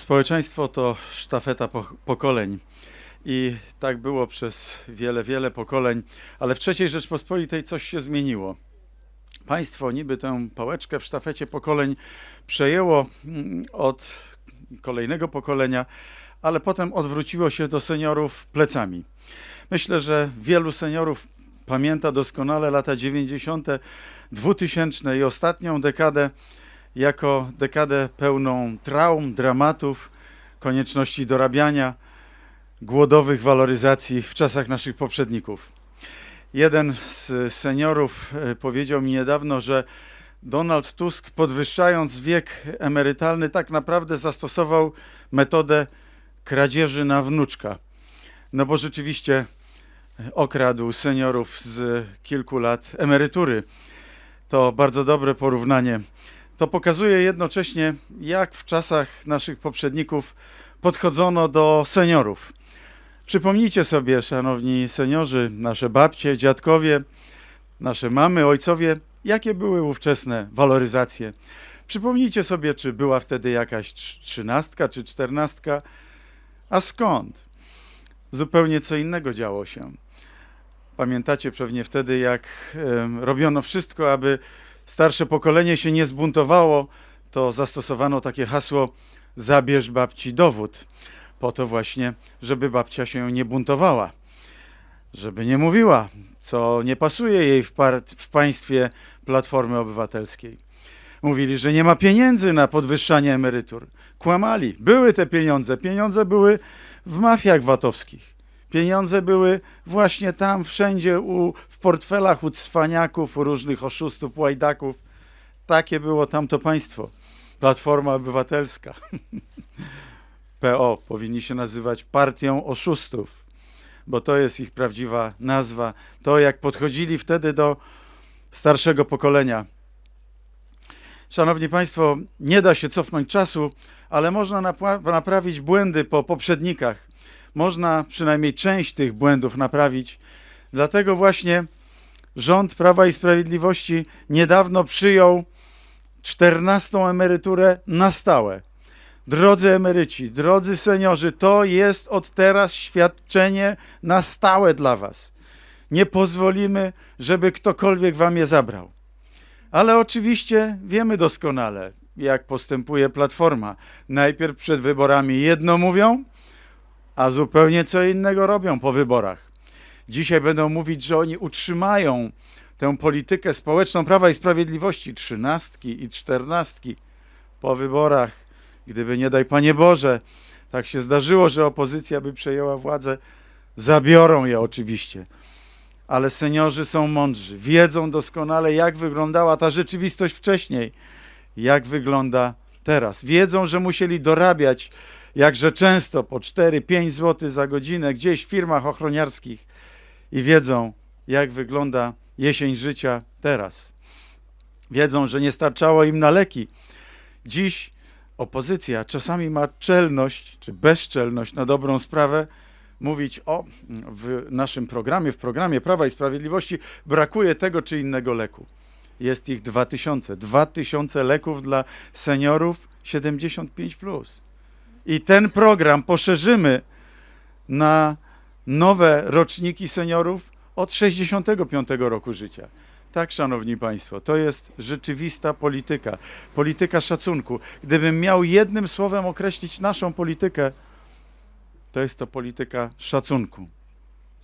Społeczeństwo to sztafeta po- pokoleń. I tak było przez wiele, wiele pokoleń, ale w III Rzeczpospolitej coś się zmieniło. Państwo niby tę pałeczkę w sztafecie pokoleń przejęło mm, od kolejnego pokolenia, ale potem odwróciło się do seniorów plecami. Myślę, że wielu seniorów pamięta doskonale lata 90., 2000 i ostatnią dekadę jako dekadę pełną traum, dramatów, konieczności dorabiania, głodowych waloryzacji w czasach naszych poprzedników. Jeden z seniorów e, powiedział mi niedawno, że Donald Tusk, podwyższając wiek emerytalny, tak naprawdę zastosował metodę kradzieży na wnuczka. No bo rzeczywiście okradł seniorów z kilku lat emerytury. To bardzo dobre porównanie. To pokazuje jednocześnie, jak w czasach naszych poprzedników podchodzono do seniorów. Przypomnijcie sobie, szanowni seniorzy, nasze babcie, dziadkowie, nasze mamy, ojcowie, jakie były ówczesne waloryzacje. Przypomnijcie sobie, czy była wtedy jakaś trz- trzynastka czy czternastka, a skąd? Zupełnie co innego działo się. Pamiętacie pewnie wtedy, jak robiono wszystko, aby starsze pokolenie się nie zbuntowało, to zastosowano takie hasło zabierz babci dowód. Po to właśnie, żeby babcia się nie buntowała. Żeby nie mówiła, co nie pasuje jej w, w państwie Platformy Obywatelskiej. Mówili, że nie ma pieniędzy na podwyższanie emerytur. Kłamali. Były te pieniądze. Pieniądze były w mafiach VAT-owskich. Pieniądze były właśnie tam, wszędzie, u, w portfelach u cwaniaków, u różnych oszustów, łajdaków. Takie było tamto państwo. Platforma Obywatelska. PO powinni się nazywać Partią Oszustów, bo to jest ich prawdziwa nazwa. To, jak podchodzili wtedy do starszego pokolenia. Szanowni Państwo, nie da się cofnąć czasu, ale można naprawić błędy po poprzednikach. Można przynajmniej część tych błędów naprawić. Dlatego właśnie rząd Prawa i Sprawiedliwości niedawno przyjął 14 emeryturę na stałe. Drodzy emeryci, drodzy seniorzy, to jest od teraz świadczenie na stałe dla Was. Nie pozwolimy, żeby ktokolwiek Wam je zabrał. Ale oczywiście wiemy doskonale, jak postępuje Platforma. Najpierw przed wyborami jedno mówią, a zupełnie co innego robią po wyborach. Dzisiaj będą mówić, że oni utrzymają tę politykę społeczną Prawa i Sprawiedliwości, trzynastki i czternastki po wyborach. Gdyby nie daj Panie Boże, tak się zdarzyło, że opozycja by przejęła władzę, zabiorą je oczywiście. Ale seniorzy są mądrzy, wiedzą doskonale, jak wyglądała ta rzeczywistość wcześniej, jak wygląda teraz. Wiedzą, że musieli dorabiać jakże często po 4-5 zł za godzinę gdzieś w firmach ochroniarskich i wiedzą, jak wygląda jesień życia teraz. Wiedzą, że nie starczało im na leki. Dziś opozycja czasami ma czelność, czy bezczelność na dobrą sprawę, mówić o w naszym programie, w programie Prawa i Sprawiedliwości brakuje tego czy innego leku. Jest ich 2000. 2000 leków dla seniorów 75. Plus. I ten program poszerzymy na nowe roczniki seniorów od 65 roku życia. Tak, szanowni państwo, to jest rzeczywista polityka, polityka szacunku. Gdybym miał jednym słowem określić naszą politykę, to jest to polityka szacunku.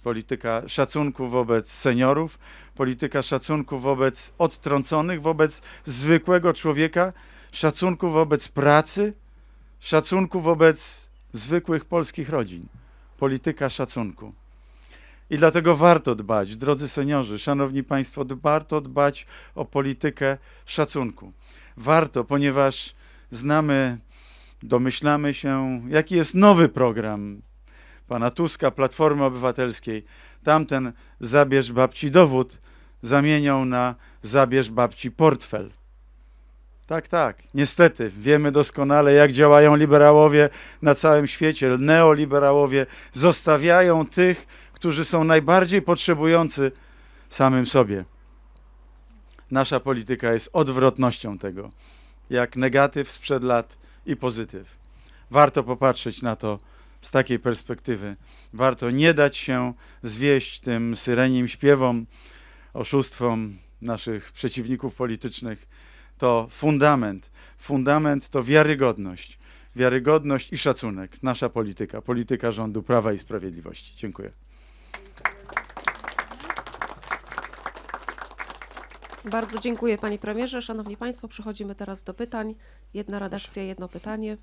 Polityka szacunku wobec seniorów, polityka szacunku wobec odtrąconych, wobec zwykłego człowieka, szacunku wobec pracy, szacunku wobec zwykłych polskich rodzin. Polityka szacunku. I dlatego warto dbać, drodzy seniorzy, szanowni państwo, warto dbać o politykę szacunku. Warto, ponieważ znamy, domyślamy się, jaki jest nowy program pana Tuska, Platformy Obywatelskiej. Tamten zabierz babci dowód zamienią na zabierz babci portfel. Tak, tak. Niestety, wiemy doskonale, jak działają liberałowie na całym świecie. Neoliberałowie zostawiają tych, którzy są najbardziej potrzebujący samym sobie. Nasza polityka jest odwrotnością tego, jak negatyw sprzed lat i pozytyw. warto popatrzeć na to z takiej perspektywy. Warto nie dać się zwieść tym syrenim śpiewom, oszustwom naszych przeciwników politycznych. To fundament. Fundament to wiarygodność. Wiarygodność i szacunek. Nasza polityka, polityka rządu Prawa i Sprawiedliwości. Dziękuję. Bardzo dziękuję panie premierze. Szanowni państwo, przechodzimy teraz do pytań. Jedna redakcja, jedno pytanie.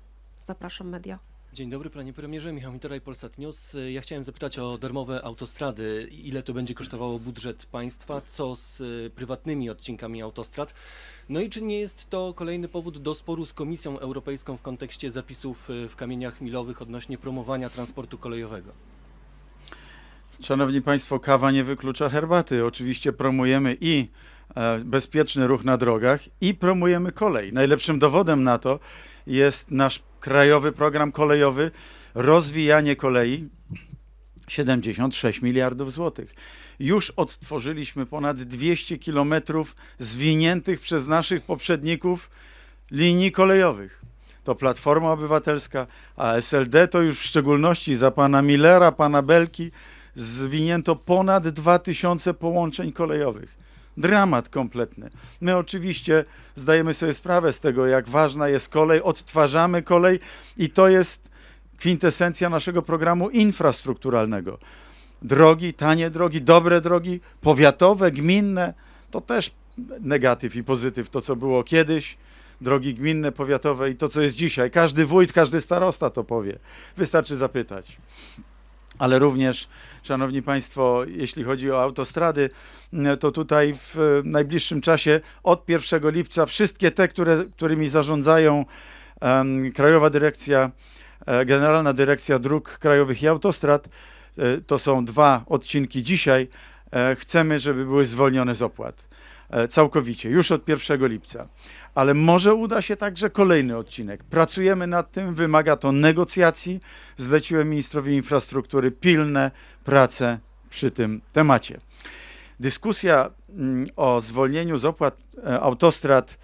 Zapraszam media. Dzień dobry panie premierze, Michał Mitoraj, Polsat News. Ja chciałem zapytać o darmowe autostrady. Ile to będzie kosztowało budżet państwa? Co z y, prywatnymi odcinkami autostrad? No i czy nie jest to kolejny powód do sporu z Komisją Europejską w kontekście zapisów y, w kamieniach milowych odnośnie promowania transportu kolejowego? Szanowni Państwo, kawa nie wyklucza herbaty. Oczywiście promujemy i e, bezpieczny ruch na drogach, i promujemy kolej. Najlepszym dowodem na to jest nasz krajowy program kolejowy, rozwijanie kolei 76 miliardów złotych. Już odtworzyliśmy ponad 200 kilometrów zwiniętych przez naszych poprzedników linii kolejowych. To Platforma Obywatelska, a SLD to już w szczególności za pana Millera, pana Belki zwinięto ponad 2000 połączeń kolejowych. Dramat kompletny. My oczywiście zdajemy sobie sprawę z tego, jak ważna jest kolej, odtwarzamy kolej i to jest kwintesencja naszego programu infrastrukturalnego. Drogi, tanie drogi, dobre drogi, powiatowe, gminne, to też negatyw i pozytyw, to co było kiedyś, drogi gminne, powiatowe i to co jest dzisiaj. Każdy wójt, każdy starosta to powie. Wystarczy zapytać ale również, Szanowni Państwo, jeśli chodzi o autostrady, m, to tutaj w e, najbliższym czasie od 1 lipca wszystkie te, które, którymi zarządzają em, Krajowa Dyrekcja, e, Generalna Dyrekcja Dróg Krajowych i Autostrad, e, to są dwa odcinki dzisiaj, chcemy, żeby były zwolnione z opłat. Całkowicie, już od 1 lipca. Ale może uda się także kolejny odcinek. Pracujemy nad tym, wymaga to negocjacji. Zleciłem ministrowi infrastruktury pilne prace przy tym temacie. Dyskusja mm, o zwolnieniu z opłat e, autostrad,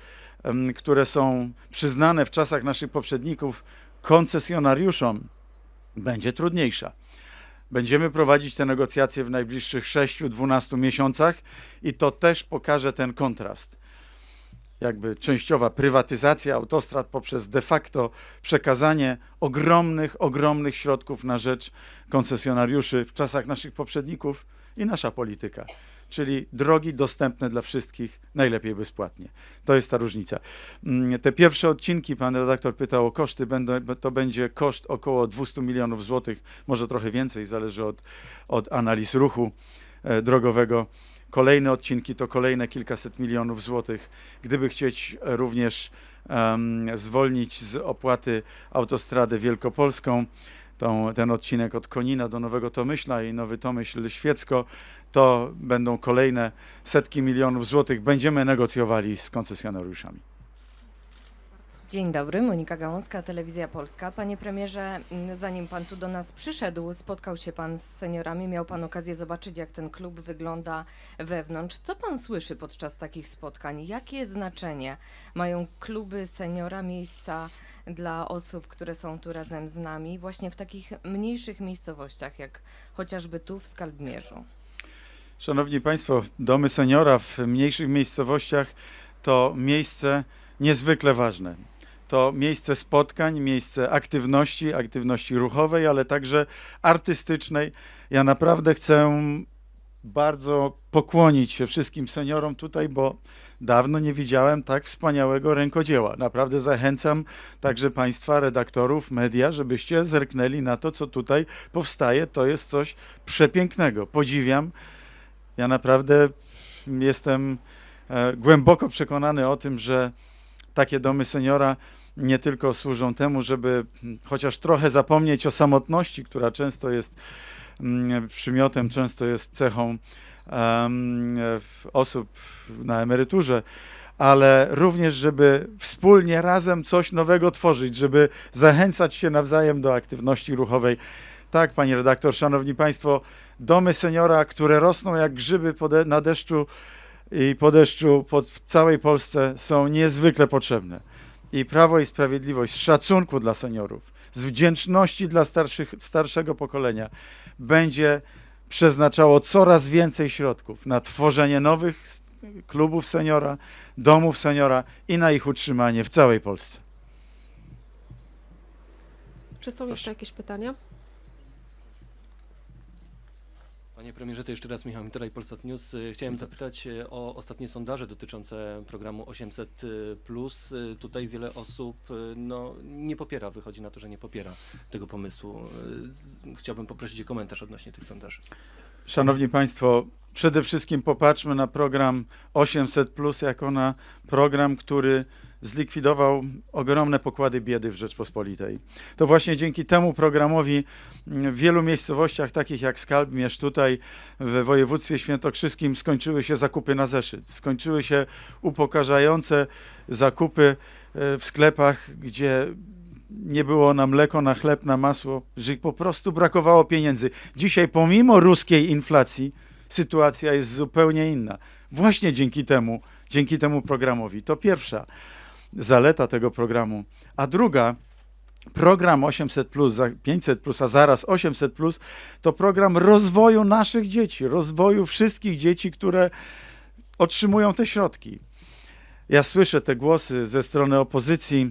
które są przyznane w czasach naszych poprzedników koncesjonariuszom, będzie trudniejsza. Będziemy prowadzić te negocjacje w najbliższych 6-12 miesiącach i to też pokaże ten kontrast jakby częściowa prywatyzacja autostrad poprzez de facto przekazanie ogromnych, ogromnych środków na rzecz koncesjonariuszy w czasach naszych poprzedników i nasza polityka, czyli drogi dostępne dla wszystkich, najlepiej bezpłatnie. To jest ta różnica. Mm, Te pierwsze odcinki, pan redaktor pytał o koszty, będą, to będzie koszt około 200 milionów złotych, może trochę więcej, zależy od, od analiz ruchu e, drogowego. Kolejne odcinki to kolejne kilkaset milionów złotych. Gdyby chcieć również em, zwolnić z opłaty autostradę wielkopolską, tą, ten odcinek od Konina do Nowego Tomyśla i Nowy Tomyśl Świecko, to będą kolejne setki milionów złotych. Będziemy negocjowali z koncesjonariuszami. Dzień dobry, Monika Gałązka, Telewizja Polska. Panie premierze, m, zanim pan tu do nas przyszedł, spotkał się pan z seniorami, miał pan okazję zobaczyć, jak ten klub wygląda wewnątrz. Co pan słyszy podczas takich spotkań? Jakie znaczenie mają kluby seniora, miejsca dla osób, które są tu razem z nami, właśnie w takich mniejszych miejscowościach, jak chociażby tu w Skaldmierzu? Szanowni Państwo, domy seniora w mniejszych miejscowościach to miejsce niezwykle ważne. To miejsce spotkań, miejsce aktywności, aktywności ruchowej, ale także artystycznej. Ja naprawdę chcę bardzo pokłonić się wszystkim seniorom tutaj, bo dawno nie widziałem tak wspaniałego rękodzieła. Naprawdę zachęcam także Państwa, redaktorów, media, żebyście zerknęli na to, co tutaj powstaje. To jest coś przepięknego. Podziwiam. Ja naprawdę jestem e, głęboko przekonany o tym, że takie domy seniora nie tylko służą temu, żeby chociaż trochę zapomnieć o samotności, która często jest mm, przymiotem, często jest cechą osób na emeryturze, ale również, żeby wspólnie razem coś nowego tworzyć, żeby zachęcać się nawzajem do aktywności ruchowej. Tak, pani redaktor, szanowni państwo, domy seniora, które rosną jak grzyby na deszczu i po deszczu w całej Polsce są niezwykle potrzebne. I Prawo i Sprawiedliwość z szacunku dla seniorów, z wdzięczności dla starszych, starszego pokolenia będzie przeznaczało coraz więcej środków na tworzenie nowych klubów seniora, domów seniora i na ich utrzymanie w całej Polsce. Czy są jeszcze jakieś pytania? Panie premierze, to jeszcze raz Michał Mitoraj, Polsat News. Y, Chciałem zapytać y, o ostatnie sondaże dotyczące programu 800+. Plus. Y, Tutaj wiele osób no, nie popiera, wychodzi na to, że nie popiera tego pomysłu. Chciałbym poprosić o komentarz odnośnie tych sondaży. Szanowni Państwo, przede wszystkim popatrzmy na program 800 jako na program, który zlikwidował ogromne pokłady biedy w Rzeczpospolitej. To właśnie dzięki temu programowi mm, w wielu miejscowościach, takich jak Skalbmierz, tutaj w województwie świętokrzyskim, skończyły się zakupy na zeszyt. Skończyły się upokarzające zakupy e, w sklepach, gdzie nie było na mleko, na chleb, na masło, że po prostu brakowało pieniędzy. Dzisiaj, pomimo ruskiej inflacji, sytuacja jest zupełnie inna. Właśnie dzięki temu, dzięki temu programowi. To pierwsza zaleta tego programu. A druga, program 800, za 500, a zaraz 800, to program rozwoju naszych dzieci, rozwoju wszystkich dzieci, które otrzymują te środki. Ja słyszę te głosy ze strony opozycji.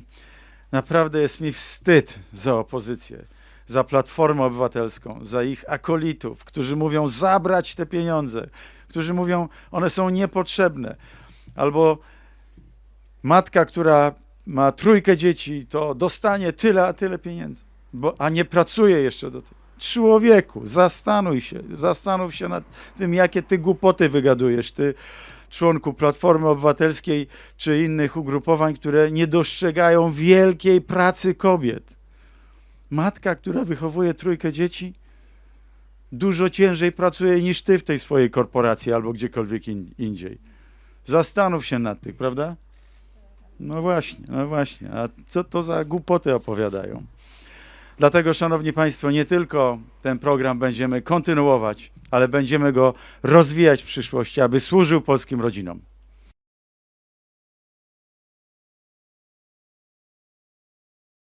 Naprawdę jest mi wstyd za opozycję, za Platformę Obywatelską, za ich akolitów, którzy mówią zabrać te pieniądze, którzy mówią, one są niepotrzebne. Albo matka, która ma trójkę dzieci, to dostanie tyle, a tyle pieniędzy, bo, a nie pracuje jeszcze do tego. Człowieku, zastanuj się, zastanów się nad tym, jakie ty głupoty wygadujesz, ty członku Platformy Obywatelskiej czy innych ugrupowań, które nie dostrzegają wielkiej pracy kobiet. Matka, która wychowuje trójkę dzieci, dużo ciężej pracuje niż ty w tej swojej korporacji albo gdziekolwiek in, indziej. Zastanów się nad tym, prawda? No właśnie, no właśnie. A co to za głupoty opowiadają? Dlatego, Szanowni Państwo, nie tylko ten program będziemy kontynuować, ale będziemy go rozwijać w przyszłości, aby służył polskim rodzinom.